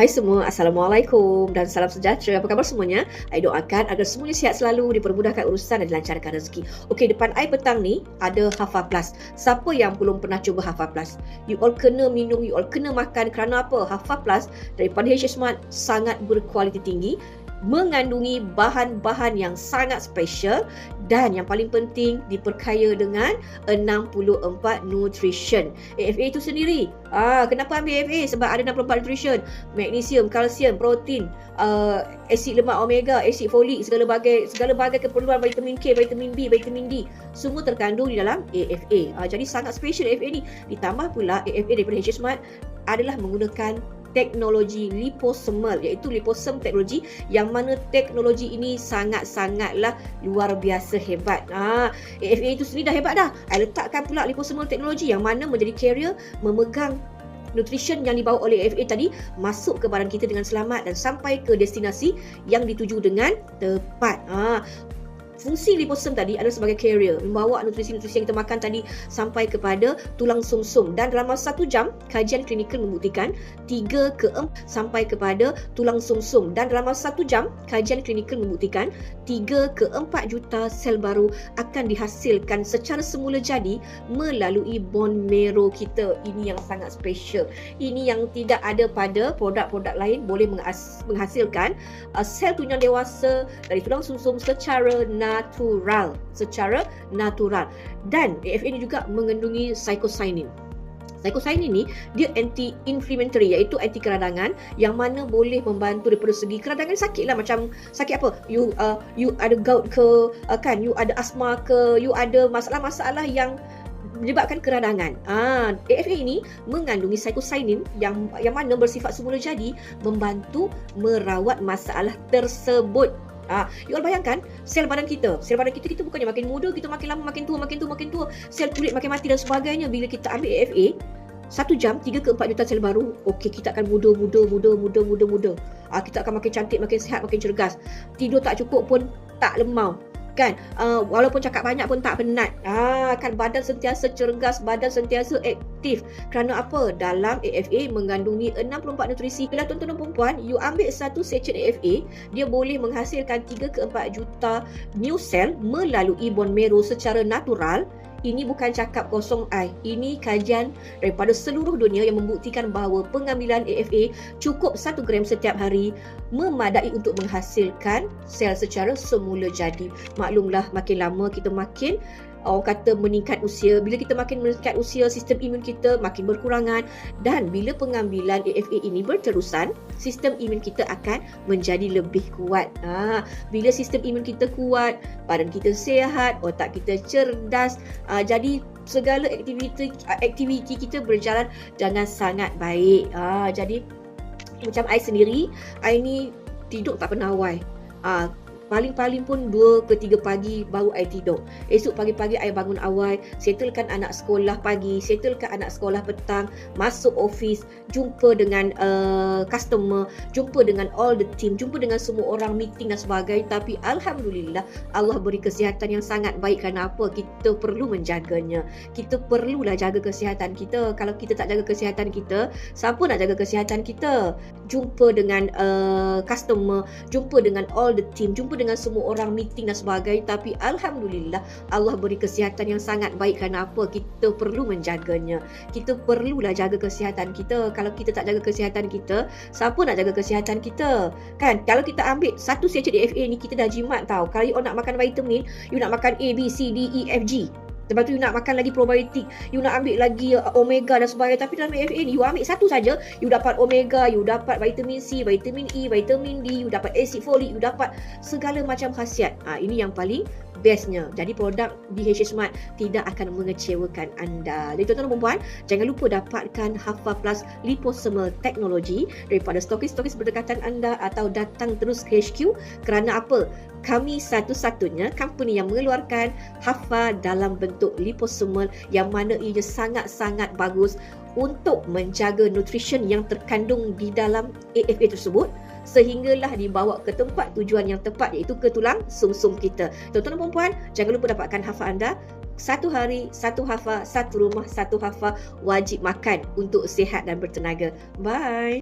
Hai semua, Assalamualaikum dan salam sejahtera. Apa khabar semuanya? I doakan agar semuanya sihat selalu, dipermudahkan urusan dan dilancarkan rezeki. Okey, depan I petang ni ada Hafa Plus. Siapa yang belum pernah cuba Hafa Plus? You all kena minum, you all kena makan kerana apa? Hafa Plus daripada HS Smart sangat berkualiti tinggi mengandungi bahan-bahan yang sangat special dan yang paling penting diperkaya dengan 64 nutrition. AFA itu sendiri. Ah, kenapa ambil AFA? Sebab ada 64 nutrition. Magnesium, kalsium, protein, uh, asid lemak omega, asid folik, segala bagai segala bagai keperluan vitamin K, vitamin B, vitamin D semua terkandung di dalam AFA. Ah, jadi sangat special AFA ni. Ditambah pula AFA daripada HS Smart adalah menggunakan teknologi liposomal iaitu liposome teknologi yang mana teknologi ini sangat-sangatlah luar biasa hebat. Ha, AFA itu sendiri dah hebat dah. I letakkan pula liposomal teknologi yang mana menjadi carrier memegang nutrition yang dibawa oleh AFA tadi masuk ke badan kita dengan selamat dan sampai ke destinasi yang dituju dengan tepat. Ha, fungsi liposome tadi adalah sebagai carrier membawa nutrisi-nutrisi yang kita makan tadi sampai kepada tulang sumsum. Dan dalam masa satu jam kajian klinikal membuktikan 3 ke 4 sampai kepada tulang sumsum. Dan dalam masa satu jam kajian klinikal membuktikan 3 ke 4 juta sel baru akan dihasilkan secara semula jadi melalui bone marrow kita. Ini yang sangat special. Ini yang tidak ada pada produk-produk lain boleh menghasilkan uh, sel tunjang dewasa dari tulang sumsum secara natural secara natural. Dan AFA ini juga mengandungi psilocybin. Psilocybin ini dia anti-inflammatory iaitu anti keradangan yang mana boleh membantu daripada segi keradangan sakit lah. Macam sakit apa? You uh, you ada gout ke? Uh, kan you ada asma ke? You ada masalah-masalah yang menyebabkan keradangan. Ah, AFA ini mengandungi psilocybin yang yang mana bersifat semula jadi membantu merawat masalah tersebut. Ah, you all bayangkan sel badan kita, sel badan kita kita bukannya makin muda, kita makin lama makin tua, makin tua, makin tua, sel kulit makin mati dan sebagainya. Bila kita ambil AFA satu jam, tiga ke empat juta sel baru, okey kita akan muda, muda, muda, muda, muda, muda. Ah, kita akan makin cantik, makin sihat, makin cergas. Tidur tak cukup pun tak lemau kan? Uh, walaupun cakap banyak pun tak penat. Ah kan badan sentiasa cergas badan sentiasa aktif kerana apa dalam AFA mengandungi 64 nutrisi bila tuan-tuan dan puan you ambil satu sachet AFA dia boleh menghasilkan 3 ke 4 juta new cell melalui bone marrow secara natural ini bukan cakap kosong I. Ini kajian daripada seluruh dunia yang membuktikan bahawa pengambilan AFA cukup 1 gram setiap hari memadai untuk menghasilkan sel secara semula jadi. Maklumlah makin lama kita makin orang kata meningkat usia bila kita makin meningkat usia sistem imun kita makin berkurangan. Dan bila pengambilan AFA ini berterusan sistem imun kita akan menjadi lebih kuat. Ha, bila sistem imun kita kuat badan kita sihat otak kita cerdas ha, jadi segala aktiviti aktiviti kita berjalan dengan sangat baik. Ha, jadi macam I sendiri I ni tidur tak pernah awal. Ha, paling-paling pun 2 ke 3 pagi baru I tidur. Esok pagi-pagi I bangun awal, settlekan anak sekolah pagi, settlekan anak sekolah petang, masuk office, jumpa dengan uh, customer, jumpa dengan all the team, jumpa dengan semua orang meeting dan sebagainya. Tapi Alhamdulillah Allah beri kesihatan yang sangat baik kerana apa? Kita perlu menjaganya. Kita perlulah jaga kesihatan kita. Kalau kita tak jaga kesihatan kita, siapa nak jaga kesihatan kita? Jumpa dengan uh, customer, jumpa dengan all the team, jumpa dengan semua orang meeting dan sebagainya tapi alhamdulillah Allah beri kesihatan yang sangat baik kerana apa kita perlu menjaganya. Kita perlulah jaga kesihatan kita. Kalau kita tak jaga kesihatan kita siapa nak jaga kesihatan kita? Kan? Kalau kita ambil satu sachet DFA ni kita dah jimat tau. Kalau you nak makan vitamin you nak makan A B C D E F G Lepas tu you nak makan lagi probiotik, you nak ambil lagi uh, omega dan sebagainya. Tapi dalam AFA ni, you ambil satu saja, you dapat omega, you dapat vitamin C, vitamin E, vitamin D, you dapat acid folik, you dapat segala macam khasiat. Ha, ini yang paling bestnya. Jadi produk DHA Smart tidak akan mengecewakan anda. Jadi tuan-tuan dan perempuan, jangan lupa dapatkan Hafa Plus Liposomal Technology daripada stokis-stokis berdekatan anda atau datang terus ke HQ kerana apa? kami satu-satunya company yang mengeluarkan Hafa dalam bentuk liposomal yang mana ia sangat-sangat bagus untuk menjaga nutrition yang terkandung di dalam AFA tersebut sehinggalah dibawa ke tempat tujuan yang tepat iaitu ke tulang sumsum kita. Tuan-tuan dan puan jangan lupa dapatkan Hafa anda satu hari, satu hafa, satu rumah, satu hafa wajib makan untuk sihat dan bertenaga. Bye.